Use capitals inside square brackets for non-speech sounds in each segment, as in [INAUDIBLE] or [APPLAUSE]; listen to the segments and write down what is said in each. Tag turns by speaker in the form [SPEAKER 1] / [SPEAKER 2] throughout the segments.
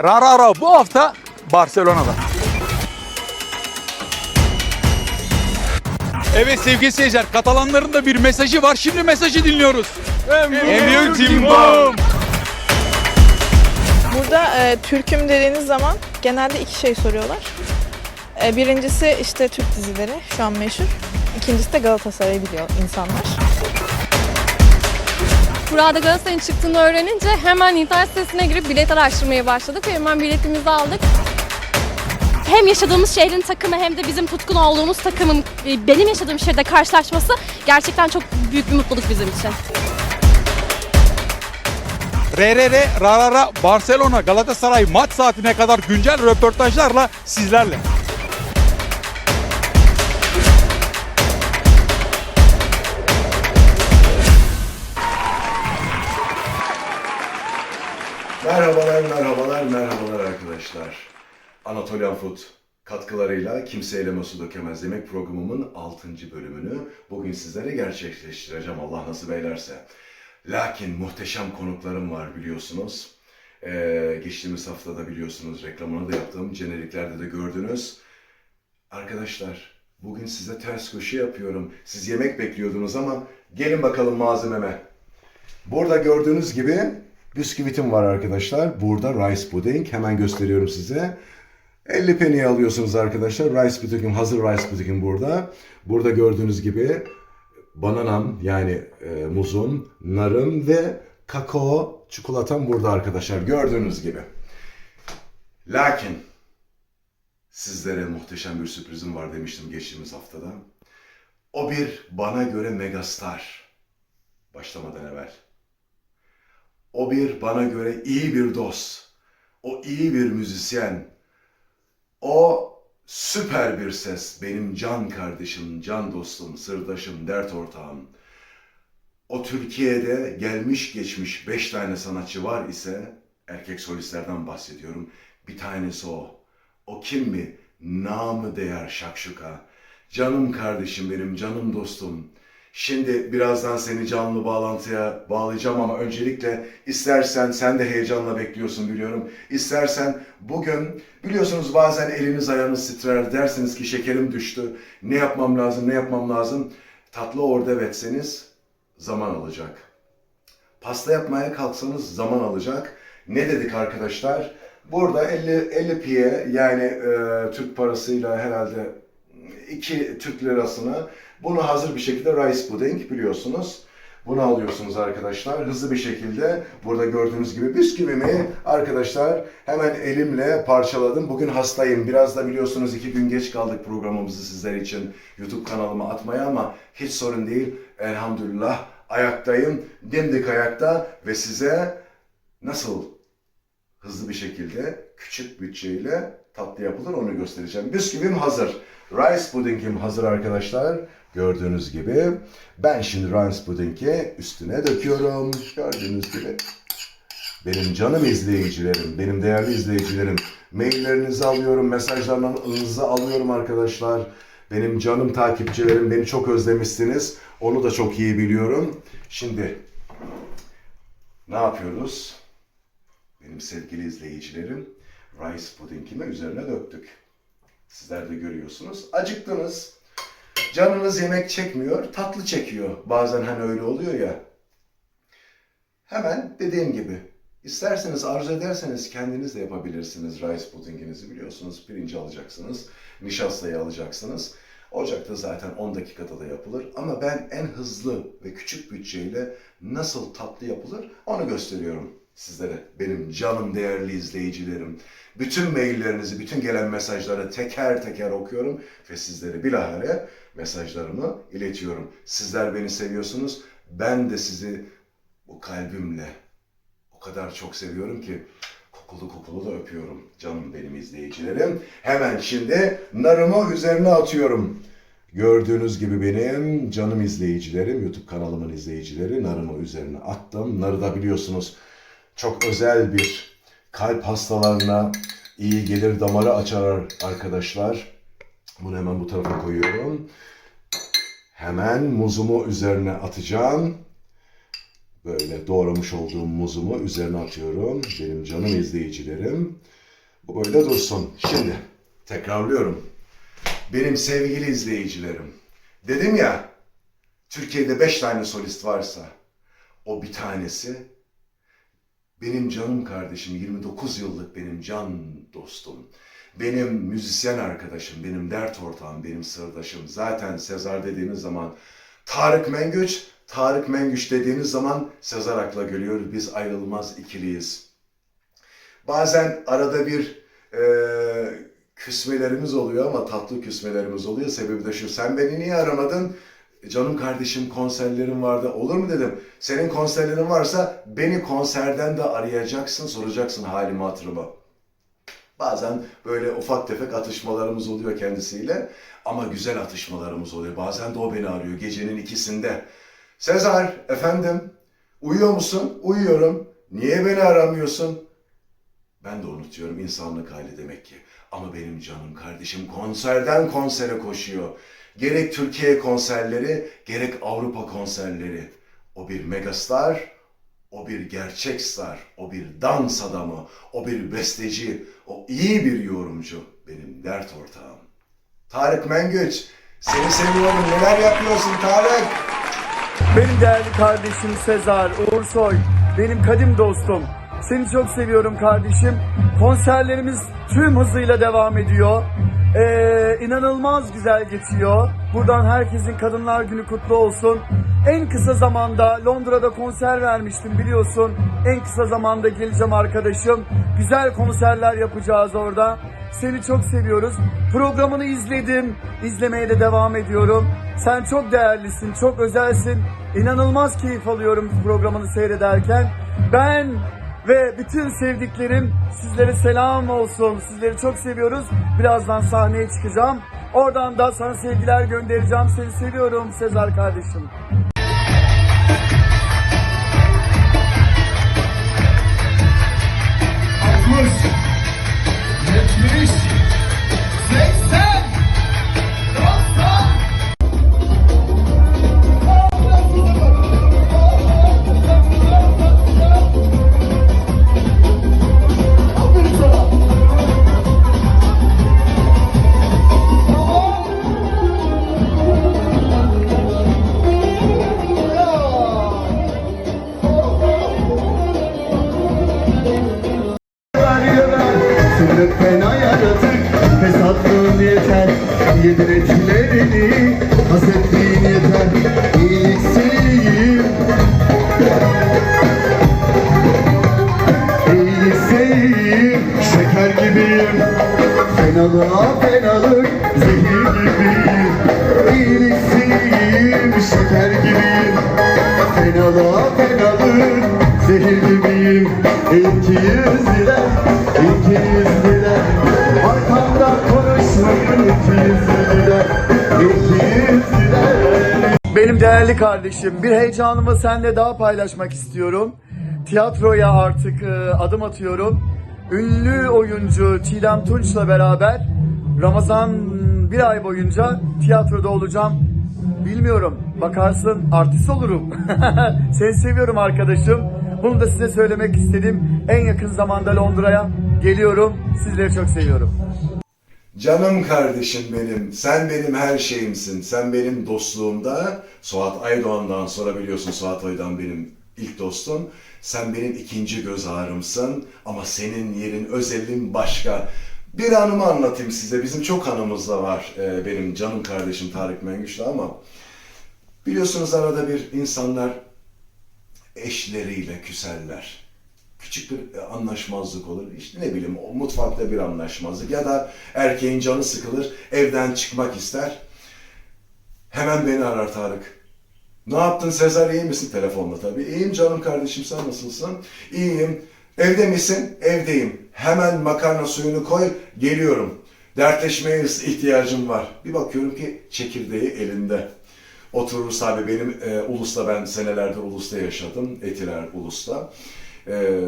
[SPEAKER 1] RRR, ra ra ra bu hafta Barcelona'da. Evet sevgili seyirciler, Katalanların da bir mesajı var. Şimdi mesajı dinliyoruz. Büyük Timbom.
[SPEAKER 2] Burada e, Türk'üm dediğiniz zaman genelde iki şey soruyorlar. E, birincisi işte Türk dizileri şu an meşhur. İkincisi de Galatasaray'ı biliyor insanlar.
[SPEAKER 3] Burada Galatasaray'ın çıktığını öğrenince hemen internet sitesine girip bilet araştırmaya başladık ve hemen biletimizi aldık.
[SPEAKER 4] hem yaşadığımız şehrin takımı hem de bizim tutkun olduğumuz takımın e, benim yaşadığım şehirde karşılaşması gerçekten çok büyük bir mutluluk bizim için.
[SPEAKER 1] RRR, ra ra ra Barcelona Galatasaray maç saatine kadar güncel röportajlarla sizlerle.
[SPEAKER 5] Merhabalar, merhabalar, merhabalar arkadaşlar. Anatolian Food katkılarıyla Kimse Eleme Su Dökemez Yemek programımın 6. bölümünü bugün sizlere gerçekleştireceğim Allah nasip eylerse. Lakin muhteşem konuklarım var biliyorsunuz. Ee, geçtiğimiz haftada biliyorsunuz reklamını da yaptım. Jeneriklerde de gördünüz. Arkadaşlar bugün size ters köşe yapıyorum. Siz yemek bekliyordunuz ama gelin bakalım malzememe. Burada gördüğünüz gibi bisküvitim var arkadaşlar. Burada rice pudding. Hemen gösteriyorum size. 50 penny alıyorsunuz arkadaşlar. Rice pudding'im, hazır rice pudding'im burada. Burada gördüğünüz gibi bananam yani e, muzum, narım ve kakao çikolatam burada arkadaşlar. Gördüğünüz gibi. Lakin sizlere muhteşem bir sürprizim var demiştim geçtiğimiz haftada. O bir bana göre megastar. Başlamadan evvel. O bir bana göre iyi bir dost. O iyi bir müzisyen. O süper bir ses. Benim can kardeşim, can dostum, sırdaşım, dert ortağım. O Türkiye'de gelmiş geçmiş beş tane sanatçı var ise erkek solistlerden bahsediyorum. Bir tanesi o. O kim mi? Namı değer şakşuka. Canım kardeşim benim, canım dostum. Şimdi birazdan seni canlı bağlantıya bağlayacağım ama öncelikle istersen sen de heyecanla bekliyorsun biliyorum. İstersen bugün biliyorsunuz bazen eliniz ayağınız titrer dersiniz ki şekerim düştü. Ne yapmam lazım ne yapmam lazım. Tatlı orada etseniz zaman alacak. Pasta yapmaya kalksanız zaman alacak. Ne dedik arkadaşlar? Burada 50 50 piye yani e, Türk parasıyla herhalde 2 Türk lirasını bunu hazır bir şekilde rice pudding biliyorsunuz. Bunu alıyorsunuz arkadaşlar. Hızlı bir şekilde burada gördüğünüz gibi bisküvimi arkadaşlar hemen elimle parçaladım. Bugün hastayım. Biraz da biliyorsunuz iki gün geç kaldık programımızı sizler için YouTube kanalıma atmaya ama hiç sorun değil. Elhamdülillah ayaktayım. Dimdik ayakta ve size nasıl hızlı bir şekilde küçük bütçeyle tatlı yapılır onu göstereceğim. Bisküvim hazır. Rice puddingim hazır arkadaşlar. Gördüğünüz gibi. Ben şimdi rice puddingi üstüne döküyorum. Gördüğünüz gibi. Benim canım izleyicilerim, benim değerli izleyicilerim. Maillerinizi alıyorum, mesajlarınızı alıyorum arkadaşlar. Benim canım takipçilerim, beni çok özlemişsiniz. Onu da çok iyi biliyorum. Şimdi ne yapıyoruz? Benim sevgili izleyicilerim, rice puddingimi üzerine döktük. Sizler de görüyorsunuz. Acıktınız. Canınız yemek çekmiyor, tatlı çekiyor. Bazen hani öyle oluyor ya. Hemen dediğim gibi isterseniz arzu ederseniz kendiniz de yapabilirsiniz rice puddinginizi biliyorsunuz. Pirinci alacaksınız, nişastayı alacaksınız. Ocakta zaten 10 dakikada da yapılır. Ama ben en hızlı ve küçük bütçeyle nasıl tatlı yapılır onu gösteriyorum sizlere. Benim canım değerli izleyicilerim. Bütün maillerinizi, bütün gelen mesajları teker teker okuyorum ve sizlere bilahare mesajlarımı iletiyorum. Sizler beni seviyorsunuz. Ben de sizi bu kalbimle o kadar çok seviyorum ki kokulu kokulu da öpüyorum canım benim izleyicilerim. Hemen şimdi narımı üzerine atıyorum. Gördüğünüz gibi benim canım izleyicilerim, YouTube kanalımın izleyicileri narımı üzerine attım. Narı da biliyorsunuz çok özel bir kalp hastalarına iyi gelir, damarı açar arkadaşlar. Bunu hemen bu tarafa koyuyorum. Hemen muzumu üzerine atacağım. Böyle doğramış olduğum muzumu üzerine atıyorum. Benim canım izleyicilerim. Bu böyle dursun. Şimdi tekrarlıyorum. Benim sevgili izleyicilerim. Dedim ya Türkiye'de beş tane solist varsa o bir tanesi benim canım kardeşim, 29 yıllık benim can dostum, benim müzisyen arkadaşım, benim dert ortağım, benim sırdaşım. Zaten Sezar dediğiniz zaman Tarık Mengüç, Tarık Mengüç dediğiniz zaman Sezar akla geliyor. Biz ayrılmaz ikiliyiz. Bazen arada bir e, küsmelerimiz oluyor ama tatlı küsmelerimiz oluyor. Sebebi de şu, sen beni niye aramadın? Canım kardeşim konserlerim vardı. Olur mu dedim. Senin konserlerin varsa beni konserden de arayacaksın, soracaksın halimi hatırımı. Bazen böyle ufak tefek atışmalarımız oluyor kendisiyle. Ama güzel atışmalarımız oluyor. Bazen de o beni arıyor gecenin ikisinde. Sezar, efendim, uyuyor musun? Uyuyorum. Niye beni aramıyorsun? Ben de unutuyorum insanlık hali demek ki. Ama benim canım kardeşim konserden konsere koşuyor. Gerek Türkiye konserleri, gerek Avrupa konserleri. O bir megastar, o bir gerçek star, o bir dans adamı, o bir besteci, o iyi bir yorumcu. Benim dert ortağım. Tarık Mengüç, seni seviyorum. Neler yapıyorsun Tarık?
[SPEAKER 6] Benim değerli kardeşim Sezar, Uğur Soy, benim kadim dostum. Seni çok seviyorum kardeşim. Konserlerimiz tüm hızıyla devam ediyor. Ee, inanılmaz güzel geçiyor. Buradan herkesin Kadınlar Günü kutlu olsun. En kısa zamanda Londra'da konser vermiştim biliyorsun. En kısa zamanda geleceğim arkadaşım. Güzel konserler yapacağız orada. Seni çok seviyoruz. Programını izledim. İzlemeye de devam ediyorum. Sen çok değerlisin, çok özelsin. İnanılmaz keyif alıyorum programını seyrederken. Ben ve bütün sevdiklerim sizlere selam olsun. Sizleri çok seviyoruz. Birazdan sahneye çıkacağım. Oradan da sana sevgiler göndereceğim. Seni seviyorum Sezar kardeşim.
[SPEAKER 7] Sınıf fena yaratık. Fesatlığın yeter? Yedin etkilerini. Hasetliğin yeter. İyilikseyim İyilikseyim Şeker gibiyim. Fenalığa fenalık. Zehir gibiyim. İyilikseyim Şeker gibiyim. Fenalığa fenalık. Zehir gibiyim. İki yüz
[SPEAKER 6] Benim değerli kardeşim, bir heyecanımı seninle daha paylaşmak istiyorum. Tiyatroya artık e, adım atıyorum. Ünlü oyuncu Çiğdem Tunç'la beraber Ramazan bir ay boyunca tiyatroda olacağım. Bilmiyorum, bakarsın artist olurum. [LAUGHS] Seni seviyorum arkadaşım. Bunu da size söylemek istedim. En yakın zamanda Londra'ya geliyorum. Sizleri çok seviyorum.
[SPEAKER 5] Canım kardeşim benim, sen benim her şeyimsin. Sen benim dostluğumda, Suat Aydoğan'dan sonra biliyorsun Suat Aydoğan benim ilk dostum. Sen benim ikinci göz ağrımsın ama senin yerin, özelliğin başka. Bir anımı anlatayım size. Bizim çok anımız da var ee, benim canım kardeşim Tarık Mengüç'le ama biliyorsunuz arada bir insanlar eşleriyle küserler. Küçük bir e, anlaşmazlık olur. İşte ne bileyim o mutfakta bir anlaşmazlık ya da erkeğin canı sıkılır, evden çıkmak ister. Hemen beni arar Tarık. Ne yaptın Sezar iyi misin? Telefonla tabii. İyiyim canım kardeşim sen nasılsın? İyiyim. Evde misin? Evdeyim. Hemen makarna suyunu koy geliyorum. Dertleşmeye ihtiyacım var. Bir bakıyorum ki çekirdeği elinde. Otururuz abi benim e, Ulus'ta ben senelerdir Ulus'ta yaşadım. Etiler Ulus'ta. Ee,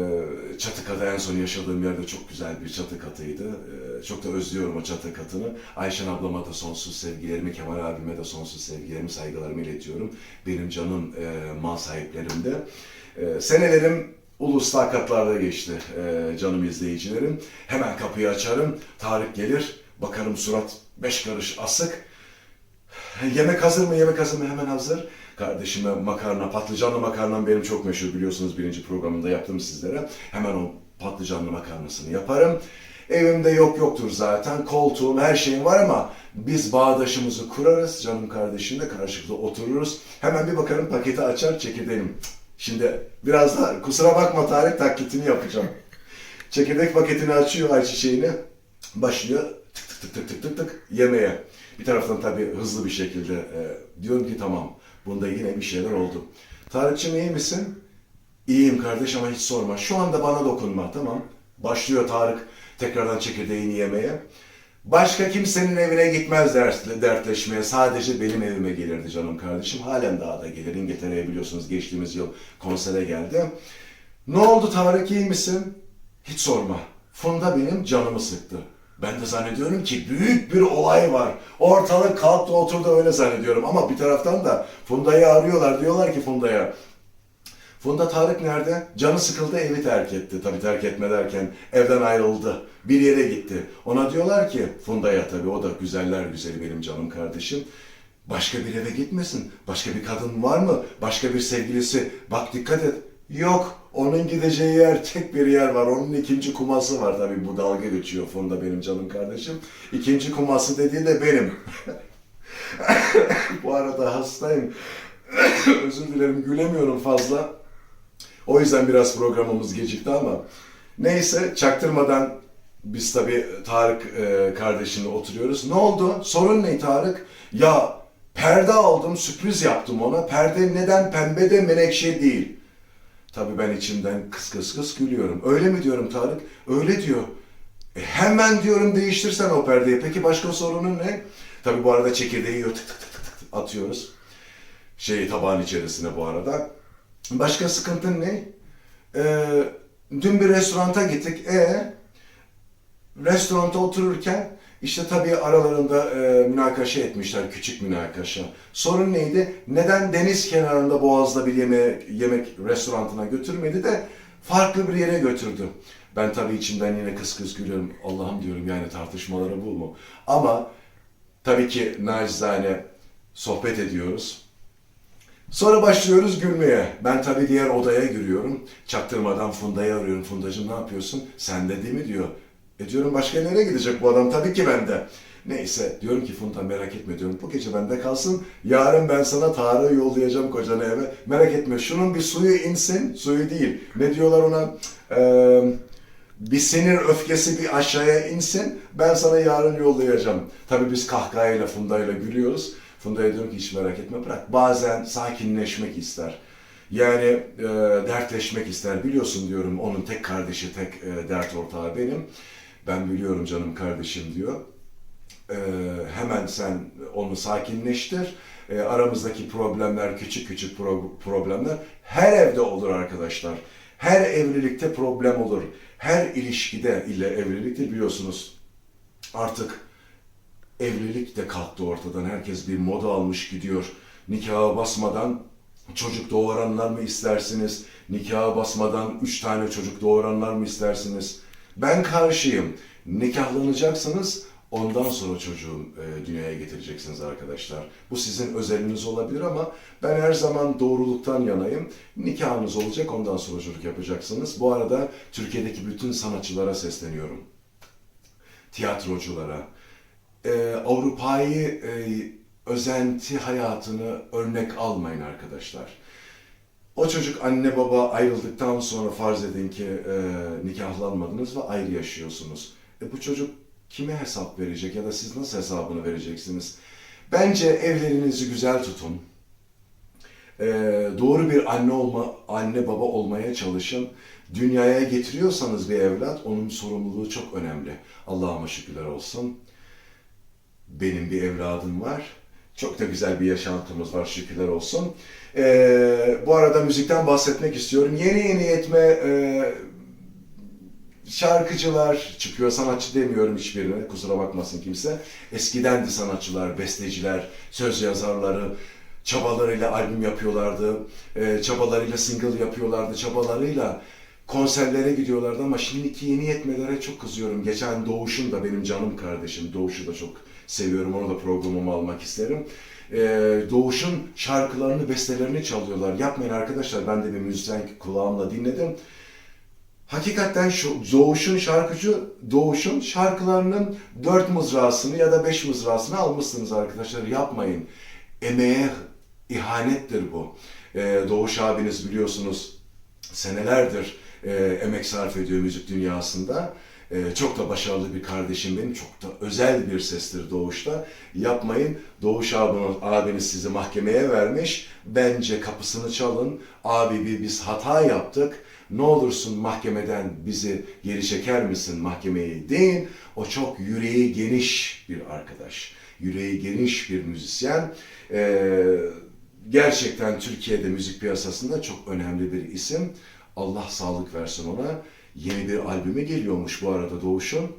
[SPEAKER 5] çatı katı en son yaşadığım yerde çok güzel bir çatı katıydı. Ee, çok da özlüyorum o çatı katını. Ayşen ablama da sonsuz sevgilerimi, Kemal abime de sonsuz sevgilerimi, saygılarımı iletiyorum. Benim canım e, mal sahiplerim de. Ee, senelerim ulusal katlarda geçti e, canım izleyicilerim. Hemen kapıyı açarım, Tarık gelir, bakarım surat beş karış asık. Yemek hazır mı? Yemek hazır mı? Hemen hazır. Kardeşime makarna, patlıcanlı makarnam benim çok meşhur biliyorsunuz birinci programında yaptım sizlere. Hemen o patlıcanlı makarnasını yaparım. Evimde yok yoktur zaten. Koltuğum, her şeyim var ama biz bağdaşımızı kurarız. Canım kardeşimle karşılıklı otururuz. Hemen bir bakarım paketi açar çekirdeğim. Şimdi biraz da kusura bakma Tarık taklitini yapacağım. Çekirdek paketini açıyor ayçiçeğini. Başlıyor tık tık tık tık tık tık tık yemeye. Bir taraftan tabii hızlı bir şekilde e, diyorum ki tamam bunda yine bir şeyler oldu. Tarık'cığım iyi misin? İyiyim kardeş ama hiç sorma. Şu anda bana dokunma tamam. Başlıyor Tarık tekrardan çekirdeğini yemeye. Başka kimsenin evine gitmez dert- dertleşmeye. Sadece benim evime gelirdi canım kardeşim. Halen daha da gelir. İngiltere'ye biliyorsunuz geçtiğimiz yıl konsere geldi. Ne oldu Tarık iyi misin? Hiç sorma. Funda benim canımı sıktı. Ben de zannediyorum ki büyük bir olay var. Ortalık kalktı oturdu öyle zannediyorum. Ama bir taraftan da Funda'yı arıyorlar. Diyorlar ki Funda'ya Funda Tarık nerede? Canı sıkıldı evi terk etti. Tabii terk etme derken evden ayrıldı. Bir yere gitti. Ona diyorlar ki Funda'ya tabii o da güzeller güzeli benim canım kardeşim. Başka bir eve gitmesin. Başka bir kadın var mı? Başka bir sevgilisi. Bak dikkat et. Yok. Onun gideceği yer tek bir yer var. Onun ikinci kuması var tabii bu dalga geçiyor Funda benim canım kardeşim. İkinci kuması dediği de benim. [LAUGHS] bu arada hastayım. [COUGHS] Özür dilerim gülemiyorum fazla. O yüzden biraz programımız gecikti ama neyse çaktırmadan biz tabii Tarık e, kardeşimle oturuyoruz. Ne oldu? Sorun ne Tarık? Ya perde aldım, sürpriz yaptım ona. Perde neden pembe de menekşe değil? Tabii ben içimden kıs kıs kıs gülüyorum. Öyle mi diyorum Tarık? Öyle diyor. E, hemen diyorum değiştirsen o perdeyi. Peki başka sorunun ne? Tabii bu arada çekirdeği yiyor, tık tık tık tık atıyoruz. Şey tabağın içerisine bu arada. Başka sıkıntın ne? Ee, dün bir restoranta gittik. E restoranta otururken işte tabii aralarında e, münakaşa etmişler, küçük münakaşa. Sorun neydi? Neden deniz kenarında Boğaz'da bir yeme yemek restoranına götürmedi de farklı bir yere götürdü. Ben tabii içimden yine kıs kıs gülüyorum. Allah'ım diyorum yani tartışmaları bu mu? Ama tabii ki nacizane sohbet ediyoruz. Sonra başlıyoruz gülmeye. Ben tabii diğer odaya giriyorum. Çaktırmadan Funda'yı arıyorum. Fundacığım ne yapıyorsun? Sen de değil mi diyor. E diyorum başka nereye gidecek bu adam? Tabii ki bende. Neyse diyorum ki Funda merak etme diyorum. Bu gece bende kalsın. Yarın ben sana Tarık'ı yollayacağım kocana eve. Merak etme şunun bir suyu insin. Suyu değil. Ne diyorlar ona? Eee bir sinir öfkesi bir aşağıya insin. Ben sana yarın yollayacağım. Tabii biz kahkahayla Funda'yla gülüyoruz. Funda'ya diyorum ki hiç merak etme bırak. Bazen sakinleşmek ister. Yani e, dertleşmek ister. Biliyorsun diyorum onun tek kardeşi, tek e, dert ortağı benim. Ben biliyorum canım kardeşim diyor. E, hemen sen onu sakinleştir. E, aramızdaki problemler, küçük küçük pro- problemler her evde olur arkadaşlar. Her evlilikte problem olur. Her ilişkide ile evlilikte biliyorsunuz artık evlilik de kalktı ortadan. Herkes bir moda almış gidiyor. Nikaha basmadan çocuk doğuranlar mı istersiniz? Nikaha basmadan üç tane çocuk doğuranlar mı istersiniz? Ben karşıyım. Nikahlanacaksınız, ondan sonra çocuğu e, dünyaya getireceksiniz arkadaşlar. Bu sizin özeliniz olabilir ama ben her zaman doğruluktan yanayım. Nikahınız olacak, ondan sonra çocuk yapacaksınız. Bu arada Türkiye'deki bütün sanatçılara sesleniyorum. Tiyatroculara, e, Avrupa'yı e, özenti hayatını örnek almayın arkadaşlar. O çocuk anne baba ayrıldıktan sonra farz edin ki e, nikahlanmadınız ve ayrı yaşıyorsunuz. E, bu çocuk kime hesap verecek ya da siz nasıl hesabını vereceksiniz? Bence evlerinizi güzel tutun. E, doğru bir anne olma, anne baba olmaya çalışın. Dünyaya getiriyorsanız bir evlat, onun sorumluluğu çok önemli. Allah'ıma şükürler olsun benim bir evladım var. Çok da güzel bir yaşantımız var şükürler olsun. Ee, bu arada müzikten bahsetmek istiyorum. Yeni yeni yetme e, şarkıcılar çıkıyor. Sanatçı demiyorum hiçbirine. Kusura bakmasın kimse. Eskidendi sanatçılar, besteciler, söz yazarları çabalarıyla albüm yapıyorlardı. e, çabalarıyla single yapıyorlardı. Çabalarıyla konserlere gidiyorlardı ama şimdiki yeni yetmelere çok kızıyorum. Geçen Doğuş'un da benim canım kardeşim. Doğuş'u da çok seviyorum. Onu da programıma almak isterim. Ee, Doğuş'un şarkılarını, bestelerini çalıyorlar. Yapmayın arkadaşlar. Ben de bir müzisyen kulağımla dinledim. Hakikaten şu Doğuş'un şarkıcı Doğuş'un şarkılarının dört mızrasını ya da beş mızrasını almışsınız arkadaşlar. Yapmayın. Emeğe ihanettir bu. Ee, Doğuş abiniz biliyorsunuz senelerdir e, emek sarf ediyor müzik dünyasında. E, çok da başarılı bir kardeşim benim. Çok da özel bir sestir Doğuş'ta. Yapmayın. Doğuş abiniz, abiniz sizi mahkemeye vermiş. Bence kapısını çalın. Abi bir biz hata yaptık. Ne olursun mahkemeden bizi geri çeker misin mahkemeyi deyin. O çok yüreği geniş bir arkadaş. Yüreği geniş bir müzisyen. Ee, gerçekten Türkiye'de müzik piyasasında çok önemli bir isim. Allah sağlık versin ona. Yeni bir albümü geliyormuş bu arada Doğuş'un.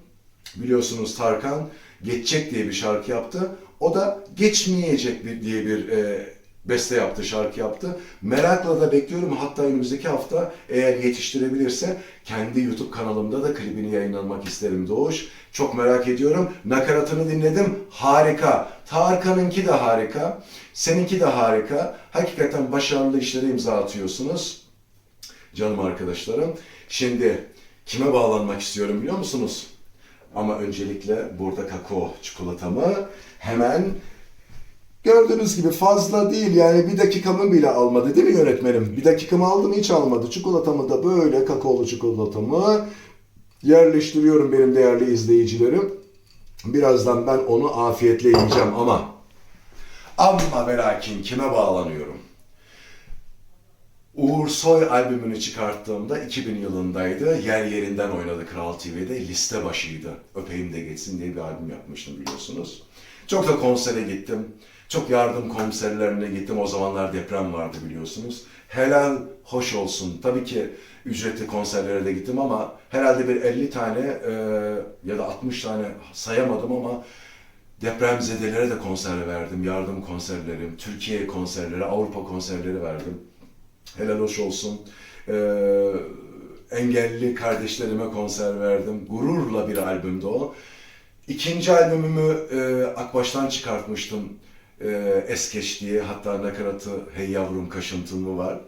[SPEAKER 5] Biliyorsunuz Tarkan Geçecek diye bir şarkı yaptı. O da Geçmeyecek diye bir e, beste yaptı, şarkı yaptı. Merakla da bekliyorum. Hatta önümüzdeki hafta eğer yetiştirebilirse kendi YouTube kanalımda da klibini yayınlanmak isterim Doğuş. Çok merak ediyorum. Nakaratını dinledim. Harika. Tarkan'ınki de harika. Seninki de harika. Hakikaten başarılı işlere imza atıyorsunuz. Canım arkadaşlarım. Şimdi kime bağlanmak istiyorum biliyor musunuz? Ama öncelikle burada kakao çikolatamı hemen gördüğünüz gibi fazla değil yani bir dakikamı bile almadı değil mi yönetmenim? Bir dakikamı aldı mı hiç almadı. Çikolatamı da böyle kakaolu çikolatamı yerleştiriyorum benim değerli izleyicilerim. Birazdan ben onu afiyetle yiyeceğim ama ama ve lakin kime bağlanıyorum? Uğur Soy albümünü çıkarttığımda 2000 yılındaydı. Yer yerinden oynadı Kral TV'de. Liste başıydı. Öpeyim de geçsin diye bir albüm yapmıştım biliyorsunuz. Çok da konsere gittim. Çok yardım konserlerine gittim. O zamanlar deprem vardı biliyorsunuz. Helal hoş olsun. Tabii ki ücretli konserlere de gittim ama herhalde bir 50 tane e, ya da 60 tane sayamadım ama depremzedelere de konser verdim. Yardım konserlerim, Türkiye konserleri, Avrupa konserleri verdim. Helal hoş olsun. Ee, engelli kardeşlerime konser verdim. Gururla bir albümdü o. İkinci albümümü e, Akbaş'tan çıkartmıştım. E, Eskeç diye. Hatta nakaratı Hey Yavrum Kaşıntın mı var.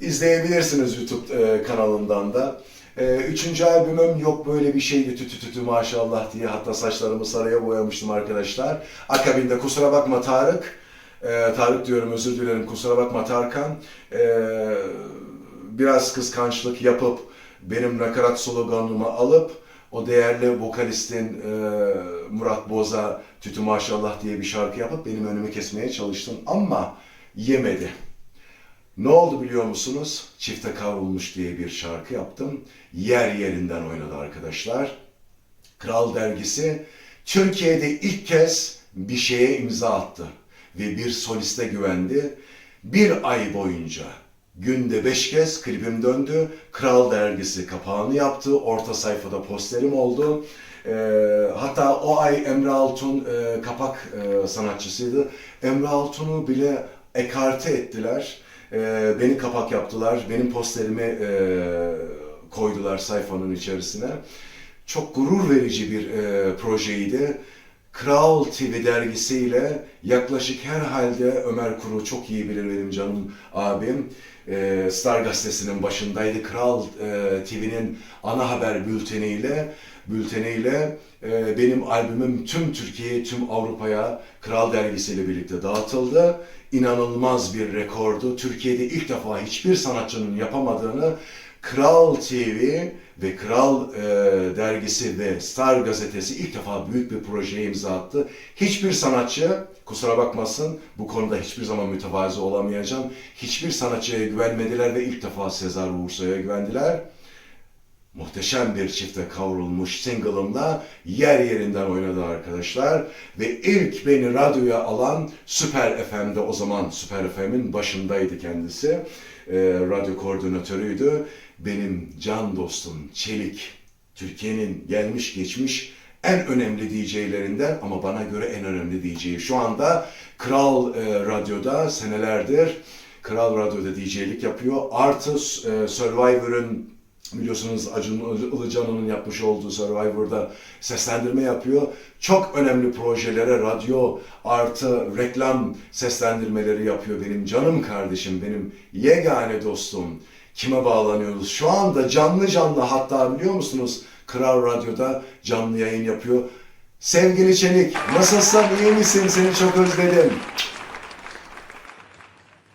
[SPEAKER 5] İzleyebilirsiniz YouTube e, kanalından da. E, üçüncü albümüm yok böyle bir şeydi tütü tütü maşallah diye. Hatta saçlarımı sarıya boyamıştım arkadaşlar. Akabinde kusura bakma Tarık. Ee, Tarık diyorum özür dilerim kusura bakma Tarkan. Ee, biraz kıskançlık yapıp benim nakarat sloganımı alıp o değerli vokalistin e, Murat Boz'a Tütü Maşallah diye bir şarkı yapıp benim önümü kesmeye çalıştın ama yemedi. Ne oldu biliyor musunuz? Çifte kavrulmuş diye bir şarkı yaptım. Yer yerinden oynadı arkadaşlar. Kral dergisi Türkiye'de ilk kez bir şeye imza attı ve bir soliste güvendi. Bir ay boyunca günde beş kez klibim döndü. Kral dergisi kapağını yaptı. Orta sayfada posterim oldu. Ee, hatta o ay Emre Altun e, kapak e, sanatçısıydı. Emre Altun'u bile ekarte ettiler. Ee, beni kapak yaptılar. Benim posterimi e, koydular sayfanın içerisine. Çok gurur verici bir e, projeydi. Kral TV dergisiyle yaklaşık herhalde Ömer Kuru çok iyi bilir benim canım abim. Ee, Star gazetesinin başındaydı. Kral e, TV'nin ana haber bülteniyle bülteniyle e, benim albümüm tüm Türkiye'ye, tüm Avrupa'ya Kral dergisiyle birlikte dağıtıldı. İnanılmaz bir rekordu. Türkiye'de ilk defa hiçbir sanatçının yapamadığını Kral TV ve Kral e, dergisi ve Star gazetesi ilk defa büyük bir projeye imza attı. Hiçbir sanatçı, kusura bakmasın bu konuda hiçbir zaman mütevazı olamayacağım. Hiçbir sanatçıya güvenmediler ve ilk defa Sezar Uğursoy'a güvendiler. muhteşem bir çifte kavrulmuş single'ımla yer yerinden oynadı arkadaşlar. Ve ilk beni radyoya alan Süper FM'de o zaman Süper FM'in başındaydı kendisi. Ee, radyo koordinatörüydü. Benim can dostum Çelik, Türkiye'nin gelmiş geçmiş en önemli DJ'lerinden ama bana göre en önemli DJ. Şu anda Kral e, Radyo'da senelerdir Kral Radyo'da DJ'lik yapıyor. Artı e, Survivor'ın biliyorsunuz Acun Ilıcalı'nın yapmış olduğu Survivor'da seslendirme yapıyor. Çok önemli projelere radyo artı reklam seslendirmeleri yapıyor benim canım kardeşim, benim yegane dostum. Kime bağlanıyoruz? Şu anda canlı canlı hatta biliyor musunuz? Kral Radyo'da canlı yayın yapıyor. Sevgili Çelik, nasılsın, iyi misin? Seni çok özledim.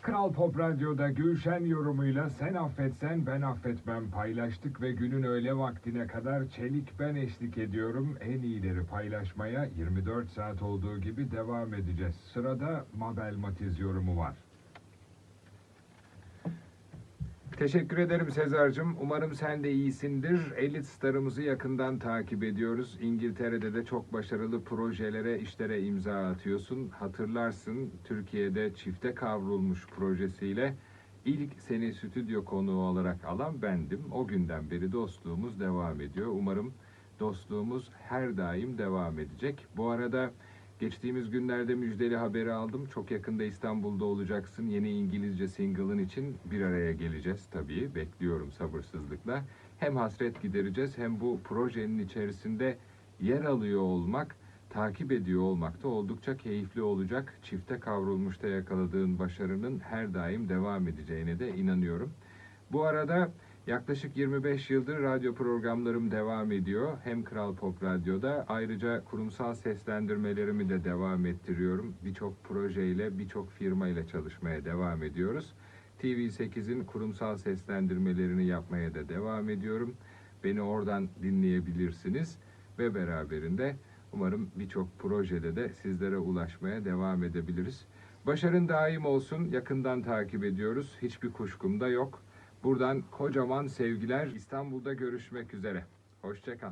[SPEAKER 8] Kral Pop Radyo'da Gülşen yorumuyla Sen Affetsen Ben Affetmem paylaştık ve günün öğle vaktine kadar Çelik ben eşlik ediyorum. En iyileri paylaşmaya 24 saat olduğu gibi devam edeceğiz. Sırada Mabel Matiz yorumu var. Teşekkür ederim Sezar'cığım. Umarım sen de iyisindir. Elit starımızı yakından takip ediyoruz. İngiltere'de de çok başarılı projelere, işlere imza atıyorsun. Hatırlarsın Türkiye'de çifte kavrulmuş projesiyle ilk seni stüdyo konuğu olarak alan bendim. O günden beri dostluğumuz devam ediyor. Umarım dostluğumuz her daim devam edecek. Bu arada Geçtiğimiz günlerde müjdeli haberi aldım. Çok yakında İstanbul'da olacaksın. Yeni İngilizce single'ın için bir araya geleceğiz tabii. Bekliyorum sabırsızlıkla. Hem hasret gidereceğiz hem bu projenin içerisinde yer alıyor olmak, takip ediyor olmak da oldukça keyifli olacak. Çifte kavrulmuşta yakaladığın başarının her daim devam edeceğine de inanıyorum. Bu arada yaklaşık 25 yıldır radyo programlarım devam ediyor. Hem Kral Pop Radyo'da ayrıca kurumsal seslendirmelerimi de devam ettiriyorum. Birçok projeyle, birçok firmayla çalışmaya devam ediyoruz. TV8'in kurumsal seslendirmelerini yapmaya da devam ediyorum. Beni oradan dinleyebilirsiniz ve beraberinde umarım birçok projede de sizlere ulaşmaya devam edebiliriz. Başarın daim olsun. Yakından takip ediyoruz. Hiçbir kuşkum da yok. Buradan kocaman sevgiler. İstanbul'da görüşmek üzere. Hoşçakal.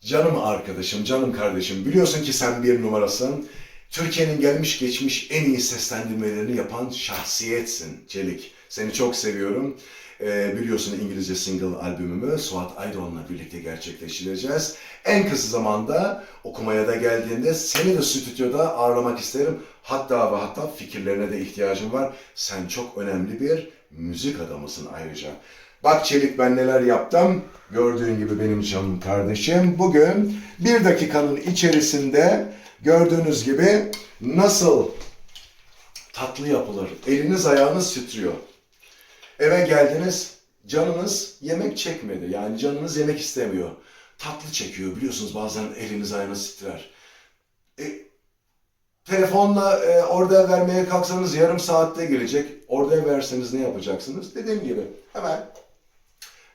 [SPEAKER 5] Canım arkadaşım, canım kardeşim biliyorsun ki sen bir numarasın. Türkiye'nin gelmiş geçmiş en iyi seslendirmelerini yapan şahsiyetsin Çelik. Seni çok seviyorum. Ee, biliyorsun İngilizce single albümümü Suat Aydoğan'la birlikte gerçekleştireceğiz. En kısa zamanda okumaya da geldiğinde seni de stüdyoda ağırlamak isterim. Hatta ve hatta fikirlerine de ihtiyacım var. Sen çok önemli bir müzik adamısın ayrıca. Bak Çelik ben neler yaptım. Gördüğün gibi benim canım kardeşim. Bugün bir dakikanın içerisinde gördüğünüz gibi nasıl tatlı yapılır. Eliniz ayağınız titriyor. Eve geldiniz, canınız yemek çekmedi. Yani canınız yemek istemiyor. Tatlı çekiyor. Biliyorsunuz bazen eliniz ayağınız titrer. E, telefonla e, orada vermeye kalksanız yarım saatte gelecek. Orada verseniz ne yapacaksınız? Dediğim gibi hemen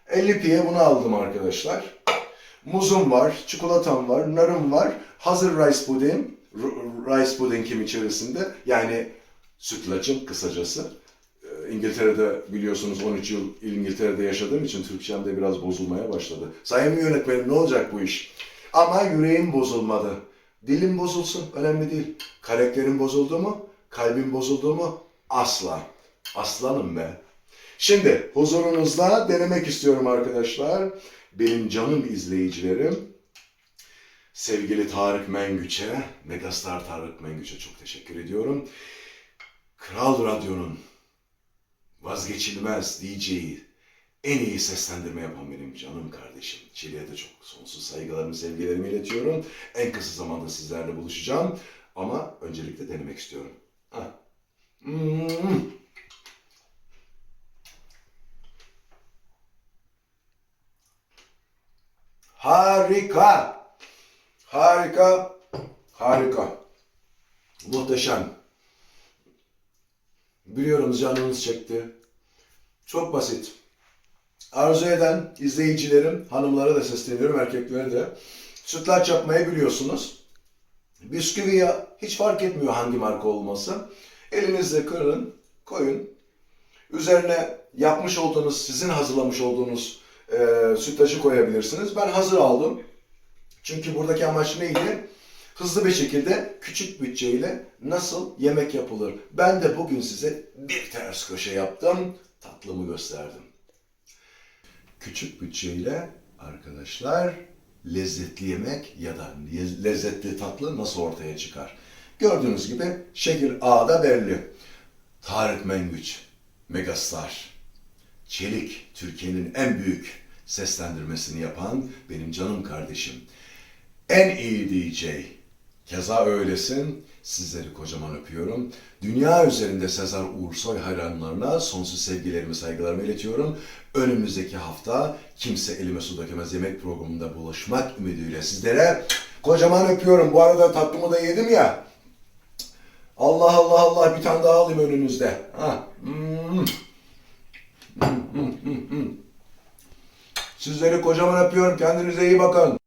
[SPEAKER 5] 50 piye bunu aldım arkadaşlar. Muzum var, çikolatam var, narım var. Hazır rice pudding, rice pudding'im içerisinde. Yani sütlacım kısacası. Ee, İngiltere'de biliyorsunuz 13 yıl İngiltere'de yaşadığım için Türkçem de biraz bozulmaya başladı. Sayın yönetmenim ne olacak bu iş? Ama yüreğim bozulmadı. Dilim bozulsun önemli değil. Karakterim bozuldu mu? Kalbim bozuldu mu? Asla. Aslanım be. Şimdi huzurunuzda denemek istiyorum arkadaşlar. Benim canım izleyicilerim. Sevgili Tarık Mengüç'e, Megastar Tarık Mengüç'e çok teşekkür ediyorum. Kral Radyo'nun vazgeçilmez DJ'yi, en iyi seslendirme yapan benim canım kardeşim. Çile'ye de çok sonsuz saygılarımı, sevgilerimi iletiyorum. En kısa zamanda sizlerle buluşacağım. Ama öncelikle denemek istiyorum. Hah. Hmm. Harika. Harika. Harika. Muhteşem. Biliyorum canınız çekti. Çok basit. Arzu eden izleyicilerim, hanımlara da sesleniyorum, erkeklere de. Sütlaç yapmayı biliyorsunuz. Bisküvi ya hiç fark etmiyor hangi marka olması. Elinizle kırın, koyun. Üzerine yapmış olduğunuz, sizin hazırlamış olduğunuz e, sütlacı koyabilirsiniz. Ben hazır aldım. Çünkü buradaki amaç neydi? Hızlı bir şekilde küçük bütçeyle nasıl yemek yapılır? Ben de bugün size bir ters köşe yaptım, tatlımı gösterdim. Küçük bütçeyle arkadaşlar lezzetli yemek ya da lezzetli tatlı nasıl ortaya çıkar? Gördüğünüz gibi şekil A'da belli. Tarık Mengüç, megastar. Çelik, Türkiye'nin en büyük seslendirmesini yapan benim canım kardeşim. En iyi DJ. Keza öylesin. Sizleri kocaman öpüyorum. Dünya üzerinde Sezar Uğursoy hayranlarına sonsuz sevgilerimi, saygılarımı iletiyorum. Önümüzdeki hafta Kimse Elime Su Dökemez yemek programında buluşmak ümidiyle sizlere kocaman öpüyorum. Bu arada tatlımı da yedim ya. Allah Allah Allah bir tane daha alayım önünüzde. Ha. Hmm. Sizleri kocaman öpüyorum. Kendinize iyi bakın.